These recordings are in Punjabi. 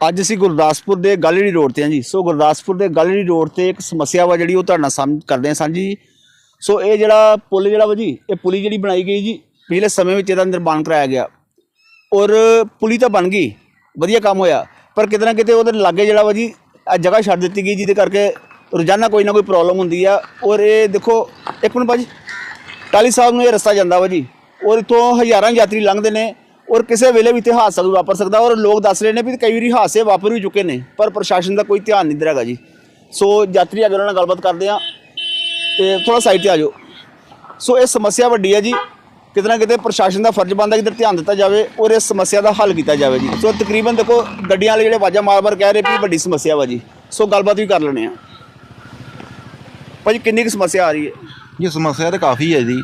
ਅੱਜ ਅਸੀਂ ਗੁਰਦਾਸਪੁਰ ਦੇ ਗਾਲੜੀ ਰੋਡ ਤੇ ਹਾਂ ਜੀ। ਸੋ ਗੁਰਦਾਸਪੁਰ ਦੇ ਗਾਲੜੀ ਰੋਡ ਤੇ ਇੱਕ ਸਮੱਸਿਆ ਵਾ ਜਿਹੜੀ ਉਹ ਤੁਹਾਡੇ ਨਾਲ ਸਾਂਝ ਕਰਦੇ ਹਾਂ ਸਾਂਝੀ ਜੀ। ਸੋ ਇਹ ਜਿਹੜਾ ਪੁਲ ਜਿਹੜਾ ਵਾ ਜੀ, ਇਹ ਪੁਲੀ ਜਿਹੜੀ ਬਣਾਈ ਗਈ ਜੀ, ਪਿਛਲੇ ਸਮੇਂ ਵਿੱਚ ਇਹਦਾ ਨਿਰਮਾਣ ਕਰਾਇਆ ਗਿਆ। ਔਰ ਪੁਲੀ ਤਾਂ ਬਣ ਗਈ, ਵਧੀਆ ਕੰਮ ਹੋਇਆ। ਪਰ ਕਿਤੇ ਨਾ ਕਿਤੇ ਉਹਦੇ ਲਾਗੇ ਜਿਹੜਾ ਵਾ ਜੀ ਆ ਜਗ੍ਹਾ ਛੱਡ ਦਿੱਤੀ ਗਈ, ਜਿਹਦੇ ਕਰਕੇ ਰੋਜ਼ਾਨਾ ਕੋਈ ਨਾ ਕੋਈ ਪ੍ਰੋਬਲਮ ਹੁੰਦੀ ਆ। ਔਰ ਇਹ ਦੇਖੋ, ਇੱਕ ਮਿੰਟ ਭਾਜੀ ਟਾਲੀ ਸਾਹਿਬ ਨੂੰ ਇਹ ਰਸਤਾ ਜਾਂਦਾ ਵਾ ਜੀ। ਔਰ ਇੱਥੋਂ ਹਜ਼ਾਰਾਂ ਯਾਤਰੀ ਲੰਘਦੇ ਨੇ। ਔਰ ਕਿਸੇ ਵੇਲੇ ਵੀ ਇੱਥੇ ਹਾਦਸਾ ਵੀ ਵਾਪਰ ਸਕਦਾ ਔਰ ਲੋਕ ਦੱਸ ਰਹੇ ਨੇ ਵੀ ਕਈ ਵਾਰੀ ਹਾਦਸੇ ਵਾਪਰ ਵੀ ਚੁੱਕੇ ਨੇ, ਪਰ ਪ੍ਰਸ਼ਾਸਨ ਦਾ ਕੋਈ ਧਿਆਨ ਨਹੀਂ ਦਿੰਦਾ ਜੀ। ਸੋ ਯਾਤਰੀ ਅਗਰ ਉਹਨਾਂ ਨਾਲ ਗੱਲਬਾਤ ਕਰਦੇ ਆ ਤੇ ਥੋੜਾ ਸਾਈਡ ਤੇ ਆ ਜਾਓ। ਸੋ ਇਹ ਸਮੱਸਿਆ ਵੱਡੀ ਹੈ ਜੀ, ਕਿਤੇ ਨਾ ਕਿਤੇ ਪ੍ਰਸ਼ਾਸਨ ਦਾ ਫਰਜ਼ ਬਣਦਾ ਕਿ ਇਧਰ ਧਿਆਨ ਦਿੱਤਾ ਜਾਵੇ ਔਰ ਇਸ ਸਮੱਸਿਆ ਦਾ ਹੱਲ ਕੀਤਾ ਜਾਵੇ ਜੀ। ਸੋ ਤਕਰੀਬਨ ਦੇਖੋ, ਗੱਡੀਆਂ ਵਾਲੇ ਜਿਹੜੇ ਵਾਜਾ ਮਾਰ-ਮਾਰ ਕਹਿ ਰਹੇ ਵੀ ਵੱਡੀ ਸਮੱਸਿਆ ਵਾ ਜੀ। ਸੋ ਗੱਲਬਾਤ ਵੀ ਕਰ ਲੈਣੇ ਆ ਭਾਜੀ, ਕਿੰਨੀ ਕੁ ਸਮੱਸਿਆ ਆ ਰਹੀ ਹੈ? ਇਹ ਸਮੱਸਿਆ ਤਾਂ ਕਾਫੀ ਹੈ ਜੀ।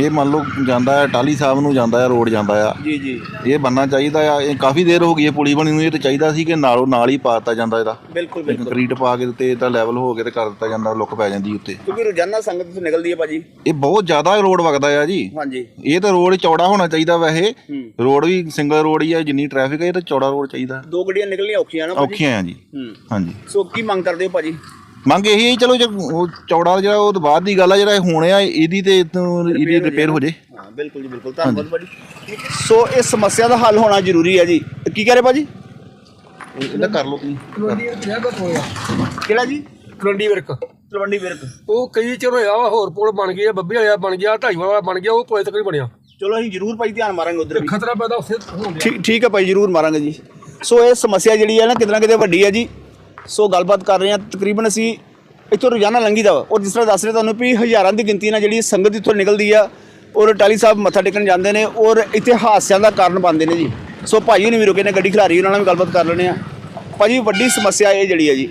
ਇਹ ਮੰਨ ਲਓ ਜਾਂਦਾ ਹੈ ਟਾਲੀ ਸਾਹਿਬ ਨੂੰ ਜਾਂਦਾ ਹੈ ਰੋਡ ਜਾਂਦਾ ਆ ਜੀ ਜੀ। ਇਹ ਬੰਨਾ ਚਾਹੀਦਾ ਆ। ਇਹ ਕਾਫੀ ਦੇਰ ਹੋ ਗਈ ਹੈ ਪੁਲੀ ਬਣੀ ਨੂੰ। ਇਹ ਤਾਂ ਚਾਹੀਦਾ ਸੀ ਕਿ ਨਾਲੋਂ ਨਾਲ ਹੀ ਪਾ ਦਿੱਤਾ ਜਾਂਦਾ ਇਹਦਾ। ਬਿਲਕੁਲ ਬਿਲਕੁਲ। ਕੰਕਰੀਟ ਪਾ ਕੇ ਤੇ ਇਹਦਾ ਲੈਵਲ ਹੋ ਕੇ ਤੇ ਕਰ ਦਿੱਤਾ ਜਾਂਦਾ ਲੁੱਕ ਪੈ ਜਾਂਦੀ ਉੱਤੇ। ਕਿਉਂਕਿ ਰੋਜ਼ਾਨਾ ਸੰਗਤ ਤੋਂ ਨਿਕਲਦੀ ਹੈ ਭਾਜੀ। ਇਹ ਬਹੁਤ ਜ਼ਿਆਦਾ ਰੋਡ ਵਗਦਾ ਆ ਜੀ। ਹਾਂਜੀ। ਇਹ ਤਾਂ ਰੋਡ ਚੌੜਾ ਹੋਣਾ ਚਾਹੀਦਾ ਵੈਸੇ। ਰੋਡ ਵੀ ਸਿੰਗਲ ਰੋਡ ਹੀ ਆ ਜਿੰਨੀ ਟ੍ਰੈਫਿਕ ਹੈ ਇਹ ਤਾਂ ਚੌੜਾ ਰੋਡ ਚਾਹੀਦਾ। ਦੋ ਗੱਡੀਆਂ ਨਿਕਲਣੀਆਂ ਔਖੀਆਂ ਨਾ ਭਾਜੀ। ਔਖੀਆਂ ਆ ਜੀ। ਹਾਂਜੀ। ਸੋ ਕੀ ਮੰਗ ਕਰਦੇ ਹੋ ਭਾਜੀ? ਮੰਗ ਇਹੀ ਹੈ ਜੀ, ਚਲੋ ਜੇ ਉਹ ਚੌੜਾ ਜਿਹੜਾ ਉਹ ਤੋਂ ਬਾਅਦ ਦੀ ਗੱਲ ਆ ਜਿਹੜਾ ਹੁਣ ਆ ਇਹਦੀ ਤੇ ਇਹਦੀ ਰਿਪੇਅਰ ਹੋ ਜੇ। ਹਾਂ ਬਿਲਕੁਲ ਜੀ ਬਿਲਕੁਲ। ਧੰਨਵਾਦ ਭਾਜੀ। ਸੋ ਇਸ ਸਮੱਸਿਆ ਦਾ ਹੱਲ ਹੋਣਾ ਜ਼ਰੂਰੀ ਹੈ ਜੀ। ਕੀ ਕਹ ਰਹੇ ਭਾਜੀ? ਇਹਦਾ ਕਰ ਲਓ ਤੁਸੀਂ। ਕਿਹੜਾ ਜੀ? ਕਲੰਡੀ ਵਰਕ। ਤਲਵੰਡੀ ਵਿਰਕ। ਉਹ ਕਈ ਚਿਰ ਹੋਇਆ ਵਾ ਹੋਰ ਪੁਲ ਬਣ ਗਿਆ ਬੱਬੇ ਵਾਲਾ ਬਣ ਗਿਆ ਢਾਈ ਵਾਲਾ ਬਣ ਗਿਆ ਉਹ ਕੋਈ ਤੱਕ ਨਹੀਂ ਬਣਿਆ। ਚਲੋ ਅਸੀਂ ਜ਼ਰੂਰ ਭਾਈ ਧਿਆਨ ਮਾਰਾਂਗੇ ਉਧਰ ਵੀ। ਖਤਰਾ ਪੈਦਾ ਉੱਥੇ ਹੋਣ ਡਿਆ। ਠੀਕ ਠੀਕ ਹੈ ਭਾਈ ਜ਼ਰੂਰ ਮਾਰਾਂਗੇ ਜੀ। ਸੋ ਇਹ ਸਮੱਸਿਆ ਜਿਹੜੀ ਹੈ ਨਾ ਕਿਤੇ ਨਾ ਕਿਤੇ ਵੱਡੀ ਹੈ ਜੀ। ਸੋ ਗੱਲਬਾਤ ਕਰ ਰਹੇ ਹਾਂ। ਤਕਰੀਬਨ ਅਸੀਂ ਇੱਥੋਂ ਰੋਜ਼ਾਨਾ ਲੰਘੀਦਾ ਵਾ। ਔਰ ਜਿਸ ਤਰ੍ਹਾਂ ਦੱਸ ਰਹੇ ਤੁਹਾਨੂੰ ਵੀ ਹਜ਼ਾਰਾਂ ਦੀ ਗਿਣਤੀ ਨਾਲ ਜਿਹੜੀ ਸੰਗਤ ਇੱਥੋਂ ਨਿਕਲਦੀ ਆ, ਔਰ ਟਾਲੀ ਸਾਹਿਬ ਮੱਥਾ ਟੇਕਣ ਜਾਂਦੇ ਨੇ, ਔਰ ਇੱਥੇ ਹਾਸਿਆਂ ਦਾ ਕਾਰਨ ਬਣਦੇ ਨੇ ਜੀ। ਸੋ ਭਾਈ ਨੇ ਵੀ ਰੁਕੇ ਨੇ, ਗੱਡੀ ਖਿਲਾਰੀ ਉਹਨਾਂ ਨਾਲ ਵੀ ਗੱਲਬਾਤ ਕਰ ਲੈਣੇ ਆ ਭਾਜੀ, ਵੱਡੀ ਸਮੱਸਿਆ ਇਹ ਜਿਹੜੀ ਹੈ ਜੀ।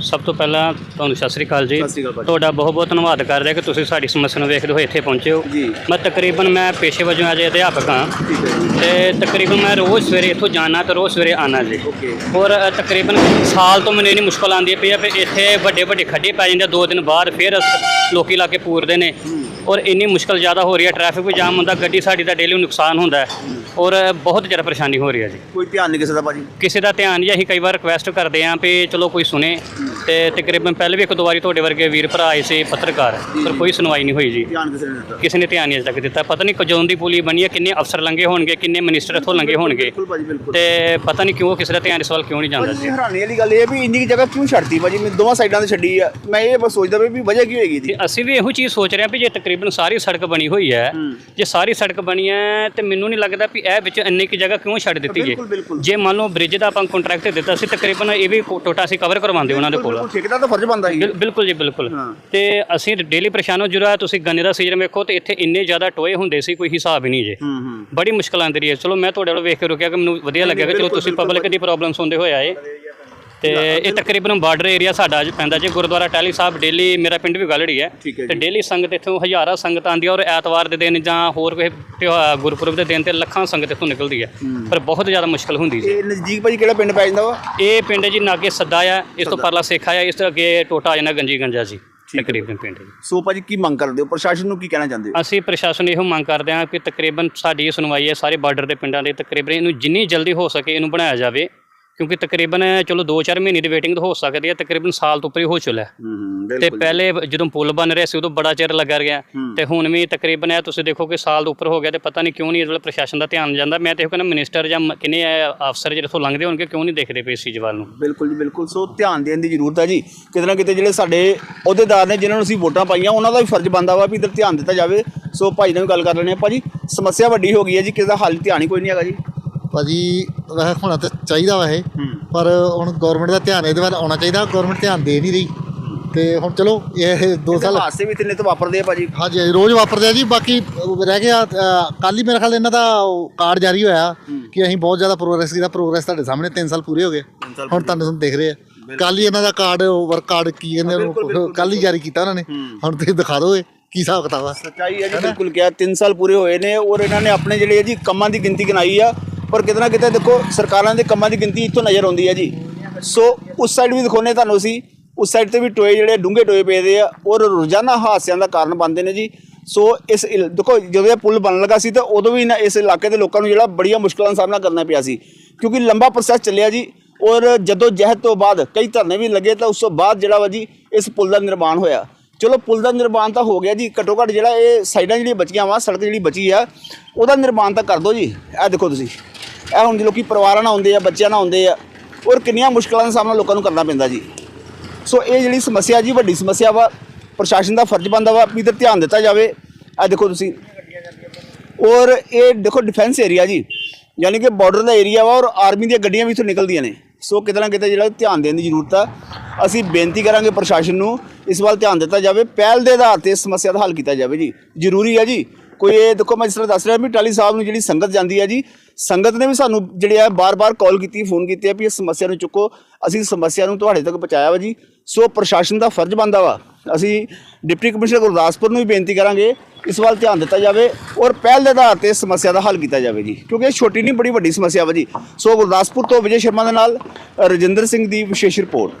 ਸਭ ਤੋਂ ਪਹਿਲਾਂ ਤੁਹਾਨੂੰ ਸਤਿ ਸ੍ਰੀ ਅਕਾਲ ਜੀ। ਸਤਿ ਸ੍ਰੀ ਅਕਾਲ ਭਾਜੀ। ਤੁਹਾਡਾ ਬਹੁਤ ਬਹੁਤ ਧੰਨਵਾਦ ਕਰਦੇ ਕਿ ਤੁਸੀਂ ਸਾਡੀ ਸਮੱਸਿਆ ਨੂੰ ਵੇਖਦੇ ਹੋਏ ਇੱਥੇ ਪਹੁੰਚੇ ਹੋ। ਜੀ। ਮੈਂ ਤਕਰੀਬਨ ਮੈਂ ਪੇਸ਼ੇ ਵਜੋਂ ਅਜੇ ਅਧਿਆਪਕ ਹਾਂ। ਠੀਕ ਹੈ ਜੀ। ਤੇ ਤਕਰੀਬਨ ਮੈਂ ਰੋਜ਼ ਸਵੇਰੇ ਇੱਥੋਂ ਜਾਣਾ ਤੇ ਰੋਜ਼ ਸਵੇਰੇ ਆਣਾ ਜੀ। ਓਕੇ। ਔਰ ਅ, ਤਕਰੀਬਨ ਸਾਲ ਤੋਂ ਮੈਨੂੰ ਇੰਨੀ ਮੁਸ਼ਕਲ ਆਉਂਦੀ ਪਈ ਆ ਵੀ ਇੱਥੇ ਵੱਡੇ ਵੱਡੇ ਖੱਡੇ ਪੈ ਜਾਂਦੇ ਆ, ਦੋ ਦਿਨ ਬਾਅਦ ਫਿਰ ਅਸ- ਲੋਕੀ ਲਾ ਕੇ ਪੂਰਦੇ ਨੇ। ਔਰ ਇੰਨੀ ਮੁਸ਼ਕਲ ਜ਼ਿਆਦਾ ਹੋ ਰਹੀ ਹੈ ਟ੍ਰੈਫਿਕ ਵੀ ਜਾਮ ਹੁੰਦਾ ਗੱਡੀ ਸਾਡੀ ਦਾ ਡੇਲੀ ਨੁਕਸਾਨ ਹੁੰਦਾ। ਹੈ। ਔਰ ਬਹੁਤ ਜ਼ਿਆਦਾ ਪਰੇਸ਼ਾਨੀ ਹੋ ਰਹੀ ਹੈ ਜੀ। ਕੋਈ ਧਿਆਨ ਨਹੀਂ ਕਿਸੇ ਦਾ ਭਾਜੀ? ਕਿਸੇ ਦਾ ਧਿਆਨ ਨਹੀਂ ਅਸੀਂ ਕਈ ਵਾਰ ਰਿਕੁਐਸਟ ਕਰਦੇ ਆਂ ਵੀ ਚਲੋ ਕੋਈ ਸੁਣੇ। ਤੇ ਤਕਰੀਬਨ ਪਹਿਲੇ ਵੀ ਇੱਕ ਦੋ ਵਾਰੀ ਤੁਹਾਡੇ ਵਰਗੇ ਵੀਰ ਭਰਾ ਆਏ ਸੀ ਪੱਤਰਕਾਰ ਪਰ ਕੋਈ ਸੁਣਵਾਈ ਨਹੀਂ ਹੋਈ ਜੀ। ਧਿਆਨ ਕਿਸੇ ਨੇ ਨਹੀਂ ਦਿੱਤਾ? ਕਿਸੇ ਨੇ ਧਿਆਨ ਨਹੀਂ ਅਜੇ ਤੱਕ ਦਿੱਤਾ। ਪਤਾ ਨਹੀਂ ਕਜੋਂ ਦੀ ਪੁਲੀ ਬਣੀ ਹੈ ਕਿੰਨੇ ਅਫਸਰ ਲੰਗੇ ਹੋਣਗੇ ਕਿੰਨੇ ਮਿਨਿਸਟਰ ਇੱਥੋਂ ਲੰਗੇ ਹੋਣਗੇ। ਬਿਲਕੁਲ ਭਾਜੀ ਬਿਲਕੁਲ। ਤੇ ਪਤਾ ਨਹੀਂ ਕਿਉਂ ਕਿਸੇ ਦਾ ਧਿਆਨ ਇਸ ਵੱਲ ਕਿਉਂ ਨਹੀਂ ਜਾਂਦਾ ਭਾਜੀ ਜੀ। ਹੈਰਾਨੀ ਵਾਲੀ ਗੱਲ ਇਹ ਹੈ ਵੀ ਇੰਨੀ ਕੁ ਜਗ੍ਹਾ ਕਿਉਂ ਛੱਡਤੀ ਭਾਜੀ? ਮੈਂ ਦੋਵਾਂ ਸਾਈਡਾਂ ਤੇ ਛੱਡੀ ਆ। ਮੈਂ ਇਹ ਬਸ ਸੋਚਦਾ ਵੀ ਵਜ੍ਹਾ ਕੀ ਹੋਏਗੀ ਤੇ ਜੀ ਅਸੀਂ ਵੀ ਇਹੋ ਚੀਜ਼ ਸੋਚ ਰਹੇ ਹਾਂ ਵੀ ਜੇ ਤਕਰੀਬਨ ਸਾਰੀ ਸੜਕ ਬਣੀ ਹੋਈ ਹੈ। ਜੇ ਸਾਰੀ ਸੜਕ ਬਣੀ ਹੈ ਤੇ ਮੈਨੂੰ ਨਹੀਂ ਲੱਗਦਾ ਵੀ ਇਹ ਵਿੱਚ ਇੰਨੀ ਕੁ ਜਗ੍ਹਾ ਕਿਉਂ ਛੱਡ ਦਿੱਤੀ ਬਿਲਕੁਲ, ਬਿਲਕੁਲ। ਜੇ ਮੰਨ ਲਓ ਬ੍ਰਿਜ ਦਾ ਆਪਾਂ ਕੰਟਰੈਕਟ ਦਿੱਤਾ ਸੀ ਤਕਰੀਬਨ ਇਹ ਵੀ ਟੋਟਾ ਅਸੀਂ ਕਵਰ ਕਰਵਾਉਂਦੇ ਉਹਨਾਂ ਦੇ ਕੋਲ। ਬਿਲਕੁਲ ਠੇਕੇਦਾਰ ਦਾ ਫਰਜ਼ ਬਣਦਾ ਸੀ ਬਿਲ- ਬਿਲਕੁਲ ਜੀ ਬਿਲਕੁਲ। ਹਾਂ। ਤੇ ਅਸੀਂ ਡੇਲੀ ਪਰੇਸ਼ਾਨ ਹੋ ਜੁਰਾ ਤੁਸੀਂ ਗੰਨੇ ਦਾ ਸੀਜ਼ਨ ਵੇਖੋ ਤੇ ਇੱਥੇ ਇੰਨੇ ਜ਼ਿਆਦਾ ਟੋਏ ਹੁੰਦੇ ਸੀ ਕੋਈ ਹਿਸਾਬ ਹੀ ਨਹੀਂ ਜੇ। ਹੂੰ ਹੂੰ। ਬੜੀ ਮੁਸ਼ਕਲ ਆਉਂਦੀ ਰਹੀ ਹੈ। ਚਲੋ ਮੈਂ ਤੁਹਾਡੇ ਵੱਲ ਵੇਖ ਕੇ ਰੁਕਿਆ ਕਿ ਮੈਨੂੰ ਵਧੀਆ ਲੱਗਿਆ ਕਿ ਚਲੋ ਤੁਸੀਂ ਪਬਲਿਕ ਦੀ ਪ੍ਰੋਬਲਮ ਸੁਣਦੇ ਹੋਏ ਆਏ। ਤੇ ਇਹ ਤਕਰੀਬਨ ਬਾਰਡਰ ਏਰੀਆ ਸਾਡਾ ਅੱਜ ਪੈਂਦਾ ਜੀ ਗੁਰਦੁਆਰਾ ਟਾਲੀ ਸਾਹਿਬ ਡੇਲੀ ਮੇਰਾ ਪਿੰਡ ਵੀ ਗਲੜੀ ਹੈ। ਤੇ। ਡੇਲੀ ਸੰਗਤ ਇੱਥੋਂ ਹਜ਼ਾਰਾਂ ਸੰਗਤ ਆਉਂਦੀ ਹੈ ਔਰ ਐਤਵਾਰ ਦੇ ਦਿਨ ਜਾਂ ਹੋਰ ਕੋਈ ਗੁਰਪੁਰਬ ਦੇ ਦਿਨ ਤੇ ਲੱਖਾਂ ਸੰਗਤ ਇੱਥੋਂ ਨਿਕਲਦੀ ਹੈ। ਪਰ ਬਹੁਤ ਜ਼ਿਆਦਾ ਮੁਸ਼ਕਲ ਹੁੰਦੀ ਜੀ। ਇਹ ਨਜ਼ਦੀਕ ਭਾਜੀ ਕਿਹੜਾ ਪਿੰਡ ਪੈ ਜਾਂਦਾ ਵਾ? ਇਹ ਪਿੰਡ ਜੀ ਨਾਗੇ ਸੱਦਾ ਆ ਇਸ ਤੋਂ ਪਰਲਾ ਸੇਖਾ ਆ ਇਸ ਤੋਂ ਅੱਗੇ ਟੋਟਾ ਆ ਜਾਂਦਾ ਗੰਜੀ ਗੰਜਾ ਜੀ ਤਕਰੀਬਨ ਪਿੰਡ ਜੀ। ਸੋ ਭਾਜੀ ਕੀ ਮੰਗ ਕਰਦੇ ਹੋ? ਪ੍ਰਸ਼ਾਸਨ ਨੂੰ ਕੀ ਕਹਿਣਾ ਚਾਹੁੰਦੇ ਹੋ? ਅਸੀਂ ਪ੍ਰਸ਼ਾਸਨ ਨੂੰ ਇਹੋ ਮੰਗ ਕਰਦੇ ਹਾਂ ਕਿ ਤਕਰੀਬਨ ਸਾਡੀ ਸੁਣਵਾਈ ਹੈ ਸਾਰੇ ਬਾਰਡਰ ਦੇ ਪਿੰਡਾਂ ਦੇ ਤਕਰੀਬਨ ਇਹਨੂੰ ਜਿੰਨੀ ਜਲਦੀ ਹੋ ਸਕੇ ਇਹਨੂੰ ਬਣਾਇਆ ਜਾਵੇ। ਕਿਉਂਕਿ ਤਕਰੀਬਨ ਚਲੋ 2-4 ਮਹੀਨੇ ਦੀ ਵੇਟਿੰਗ ਹੋ ਸਕਦੀ ਹੈ ਤਕਰੀਬਨ ਸਾਲ ਤੋਂ ਉੱਪਰ ਹੀ ਹੋ ਚੁੱਲਾ ਹੈ। ਹੂੰ ਹੂੰ ਤੇ ਪਹਿਲੇ ਜਦੋਂ ਪੁਲ ਬਣ ਰਿਹਾ ਸੀ ਉਦੋਂ ਬੜਾ ਚਿਰ ਲੱਗਾ ਗਿਆ ਹੂੰ। ਤੇ ਹੁਣ ਵੀ ਤਕਰੀਬਨ ਇਹ ਤੁਸੀਂ ਦੇਖੋ ਕਿ ਸਾਲ ਤੋਂ ਉੱਪਰ ਹੋ ਗਿਆ ਤੇ ਪਤਾ ਨਹੀਂ ਕਿਉਂ ਨਹੀਂ ਇਸ ਵੇਲੇ ਪ੍ਰਸ਼ਾਸਨ ਦਾ ਧਿਆਨ ਜਾਂਦਾ। ਮੈਂ ਤੇ ਇਹ ਕਹਿੰਦਾ ਮਿਨਿਸਟਰ ਜਾਂ ਕਿੰਨੇ ਅਫਸਰ ਜਿਹੜੇ ਇੱਥੋਂ ਲੰਘਦੇ ਹੋਣਗੇ ਕਿਉਂ ਨਹੀਂ ਦੇਖਦੇ ਪਏ ਇਸ ਚੀਜ਼ ਵੱਲ ਨੂੰ? ਬਿਲਕੁਲ ਜੀ ਬਿਲਕੁਲ। ਸੋ ਧਿਆਨ ਦੇਣ ਦੀ ਜ਼ਰੂਰਤ ਹੈ ਜੀ। ਕਿਤੇ ਨਾ ਕਿਤੇ ਜਿਹੜੇ ਸਾਡੇ ਅਹੁਦੇਦਾਰ ਨੇ ਜਿਨ੍ਹਾਂ ਨੂੰ ਅਸੀਂ ਵੋਟਾਂ ਪਾਈਆਂ ਉਹਨਾਂ ਦਾ ਵੀ ਫਰਜ਼ ਬਣਦਾ ਵਾ ਵੀ ਇਧਰ ਧਿਆਨ ਦਿੱਤਾ ਜਾਵੇ। ਸੋ ਭਾਈ ਨਾਲ ਵੀ ਗੱਲ ਕਰ ਲੈਣੇ ਆ ਭਾਜੀ ਸਮੱਸਿਆ ਵੱਡੀ ਹੋ ਗਈ ਹੈ ਜੀ ਕਿਸੇ ਦਾ ਹੱਲ ਧਿਆਨ ਹੀ ਕੋਈ ਨਹੀਂ ਹੈਗਾ ਜੀ। ਭਾਜੀ ਵੈਸੇ ਹੋਣਾ ਤਾਂ ਚਾਹੀਦਾ ਵਾ ਇਹ ਪਰ ਹੁਣ ਗਵਰਨਮੈਂਟ ਦਾ ਧਿਆਨ ਇਹਦੇ ਵੱਲ ਆਉਣਾ ਚਾਹੀਦਾ ਗਵਰਨਮੈਂਟ ਧਿਆਨ ਦੇ ਨਹੀਂ ਰਹੀ। ਤੇ ਹੁਣ ਚਲੋ ਇਹ 2 ਸਾਲ ਹਾਦਸੇ ਵੀ ਤਿੰਨੇ ਤੋਂ ਵਾਪਰਦੇ ਆ ਭਾਜੀ। ਹਾਂਜੀ ਹਾਂਜੀ, ਰੋਜ਼ ਵਾਪਰਦੇ ਆ ਜੀ ਬਾਕੀ ਰਹਿ ਗਿਆ ਕੱਲ ਹੀ ਮੇਰੇ ਖਿਆਲ ਇਹਨਾਂ ਦਾ ਕਾਰਡ ਜਾਰੀ ਹੋਇਆ ਕਿ ਅਸੀਂ ਬਹੁਤ ਜ਼ਿਆਦਾ ਪ੍ਰੋਗਰੈਸ ਕੀਤਾ ਪ੍ਰੋਗਰੈਸ ਤੁਹਾਡੇ ਸਾਹਮਣੇ 3 ਸਾਲ ਪੂਰੇ ਹੋ ਗਏ। ਹੁਣ ਤੁਹਾਨੂੰ ਤੁਹਾਨੂੰ ਦੇਖ ਰਹੇ ਆ। ਕੱਲ ਹੀ ਇਹਨਾਂ ਦਾ ਕਾਰਡ ਵਰਕ ਕਾਰਡ ਕੀ ਕਹਿੰਦੇ ਕੱਲ ਹੀ ਜਾਰੀ ਕੀਤਾ ਉਹਨਾਂ ਨੇ। ਹੁਣ ਤੁਸੀਂ ਦਿਖਾ ਦਿਓ ਇਹ ਕੀ ਹਿਸਾਬ ਕਿਤਾਬ ਆ। ਸੱਚਾਈ ਹੈ ਜੀ ਬਿਲਕੁਲ ਕਿਹਾ 3 ਸਾਲ ਪੂਰੇ ਹੋਏ ਨੇ ਔਰ ਇਹਨਾਂ ਨੇ ਆਪਣੇ ਜਿਹੜੇ ਜੀ ਕੰਮਾਂ ਦੀ ਗਿਣਤੀ ਗਿਣਾਈ ਆ ਪਰ ਕਿਤੇ ਨਾ ਕਿਤੇ ਦੇਖੋ ਸਰਕਾਰਾਂ ਦੇ ਕੰਮਾਂ ਦੀ ਗਿਣਤੀ ਇੱਥੋਂ ਨਜ਼ਰ ਆਉਂਦੀ ਹੈ ਜੀ। ਸੋ ਉਸ ਸਾਈਡ ਵੀ ਦਿਖਾਉਨੇ ਤੁਹਾਨੂੰ ਅਸੀਂ। ਉਸ ਸਾਈਡ ਤੇ ਵੀ ਟੋਏ ਜਿਹੜੇ ਡੂੰਘੇ ਟੋਏ ਪਏ ਦੇ ਆ, ਔਰ ਰੋਜ਼ਾਨਾ ਹਾਦਸਿਆਂ ਦਾ ਕਾਰਨ ਬਣਦੇ ਨੇ ਜੀ। ਸੋ ਇਸ ਇਲ- ਦੇਖੋ ਜਦੋਂ ਇਹ ਪੁਲ ਬਣਨ ਲੱਗਾ ਸੀ ਤਾਂ ਉਦੋਂ ਵੀ ਨਾ ਇਸ ਇਲਾਕੇ ਦੇ ਲੋਕਾਂ ਨੂੰ ਜਿਹੜਾ ਬੜੀਆਂ ਮੁਸ਼ਕਲਾਂ ਦਾ ਸਾਹਮਣਾ ਕਰਨਾ ਪਿਆ ਸੀ। ਕਿਉਂਕਿ ਲੰਬਾ ਪ੍ਰੋਸੈਸ ਚੱਲਿਆ ਜੀ, ਔਰ ਜਦੋਂ ਜਹਿਦ ਤੋਂ ਬਾਅਦ ਕਈ ਧਰਨੇ ਵੀ ਲੱਗੇ ਤਾਂ ਉਸ ਤੋਂ ਬਾਅਦ ਜਿਹੜਾ ਵਾ ਜੀ, ਇਸ ਪੁਲ ਦਾ ਨਿਰਮਾਣ ਹੋਇਆ। ਚਲੋ ਪੁਲ ਦਾ ਨਿਰਮਾਣ ਤਾਂ ਹੋ ਗਿਆ ਜੀ, ਘੱਟੋ ਘੱਟ ਜਿਹੜਾ ਇਹ ਸਾਈਡਾਂ ਜਿਹੜੀਆਂ ਬਚੀਆਂ ਵਾ, ਸੜਕ ਜਿਹੜੀ ਬਚੀ ਆ, ਉਹਦਾ ਨਿਰਮਾਣ ਤਾਂ ਕਰ ਦਿਓ ਜੀ। ਇਹ ਦੇਖੋ ਤੁਸੀਂ। ਇਹ ਹੁਣ ਲੋਕੀ ਪਰਿਵਾਰਾਂ ਨਾਲ ਆਉਂਦੇ ਆ, ਬੱਚਿਆਂ ਨਾਲ ਆਉਂਦੇ ਆ, ਔਰ ਕਿੰਨੀਆਂ ਮੁਸ਼ਕਲਾਂ ਦਾ ਸਾਹਮਣਾ ਲੋਕਾਂ ਨੂੰ ਕਰਨਾ ਪੈਂਦਾ ਜੀ। ਸੋ ਇਹ ਜਿਹੜੀ ਸਮੱਸਿਆ ਜੀ, ਵੱਡੀ ਸਮੱਸਿਆ ਵਾ, ਪ੍ਰਸ਼ਾਸਨ ਦਾ ਫਰਜ਼ ਬਣਦਾ ਵਾ ਵੀ ਤੇ ਧਿਆਨ ਦਿੱਤਾ ਜਾਵੇ। ਆ ਦੇਖੋ ਤੁਸੀਂ, ਔਰ ਇਹ ਦੇਖੋ ਡਿਫੈਂਸ ਏਰੀਆ ਜੀ, ਯਾਨੀ ਕਿ ਬਾਰਡਰ ਦਾ ਏਰੀਆ ਵਾ ਔਰ ਆਰਮੀ ਦੀਆਂ ਗੱਡੀਆਂ ਵੀ ਇੱਥੋਂ ਨਿਕਲਦੀਆਂ ਨੇ। ਸੋ ਕਿਤੇ ਨਾ ਕਿਤੇ ਜਿਹੜਾ ਧਿਆਨ ਦੇਣ ਦੀ ਜ਼ਰੂਰਤ ਆ, ਅਸੀਂ ਬੇਨਤੀ ਕਰਾਂਗੇ ਪ੍ਰਸ਼ਾਸਨ ਨੂੰ, ਇਸ ਵੱਲ ਧਿਆਨ ਦਿੱਤਾ ਜਾਵੇ। ਪਹਿਲ ਦੇ ਆਧਾਰ ਤੇ ਇਸ ਸਮੱਸਿਆ ਦਾ ਹੱਲ ਕੀਤਾ ਜਾਵੇ ਜੀ। ਜ਼ਰੂਰੀ ਹੈ ਜੀ। ਕੋਈ ਇਹ ਦੇਖੋ, ਮੈਂ ਜਿਸ ਤਰ੍ਹਾਂ ਦੱਸ ਰਿਹਾ, ਵੀ ਟਾਲੀ ਸਾਹਿਬ ਨੂੰ ਜਿਹੜੀ ਸੰਗਤ ਜਾਂਦੀ ਹੈ ਜੀ, ਸੰਗਤ ਨੇ ਵੀ ਸਾਨੂੰ ਜਿਹੜੇ ਆ ਬਾਰ-ਬਾਰ ਕਾਲ ਕੀਤੀ ਫੋਨ ਕੀਤੇ ਆ ਵੀ ਇਸ ਸਮੱਸਿਆ ਨੂੰ ਚੁੱਕੋ। ਅਸੀਂ ਸਮੱਸਿਆ ਨੂੰ ਤੁਹਾਡੇ ਤੱਕ ਪਹੁੰਚਾਇਆ ਵਾ ਜੀ। ਸੋ ਪ੍ਰਸ਼ਾਸਨ ਦਾ ਫਰਜ਼ ਬਣਦਾ ਵਾ। ਅਸੀਂ ਡਿਪਟੀ ਕਮਿਸ਼ਨਰ ਗੁਰਦਾਸਪੁਰ ਨੂੰ ਵੀ ਬੇਨਤੀ ਕਰਾਂਗੇ, ਇਸ ਵੱਲ ਧਿਆਨ ਦਿੱਤਾ ਜਾਵੇ ਔਰ ਪਹਿਲ ਦੇ ਆਧਾਰ ਤੇ ਸਮੱਸਿਆ ਦਾ ਹੱਲ ਕੀਤਾ ਜਾਵੇ ਜੀ। ਕਿਉਂਕਿ ਇਹ ਛੋਟੀ ਨਹੀਂ, ਬੜੀ ਵੱਡੀ ਸਮੱਸਿਆ ਵਾ ਜੀ। ਸੋ ਗੁਰਦਾਸਪੁਰ ਤੋਂ ਵਿਜੇ ਸ਼ਰਮਾ ਦੇ ਨਾਲ ਰਜਿੰਦਰ ਸਿੰਘ ਦੀ ਵਿਸ਼ੇਸ਼ ਰਿਪੋਰਟ।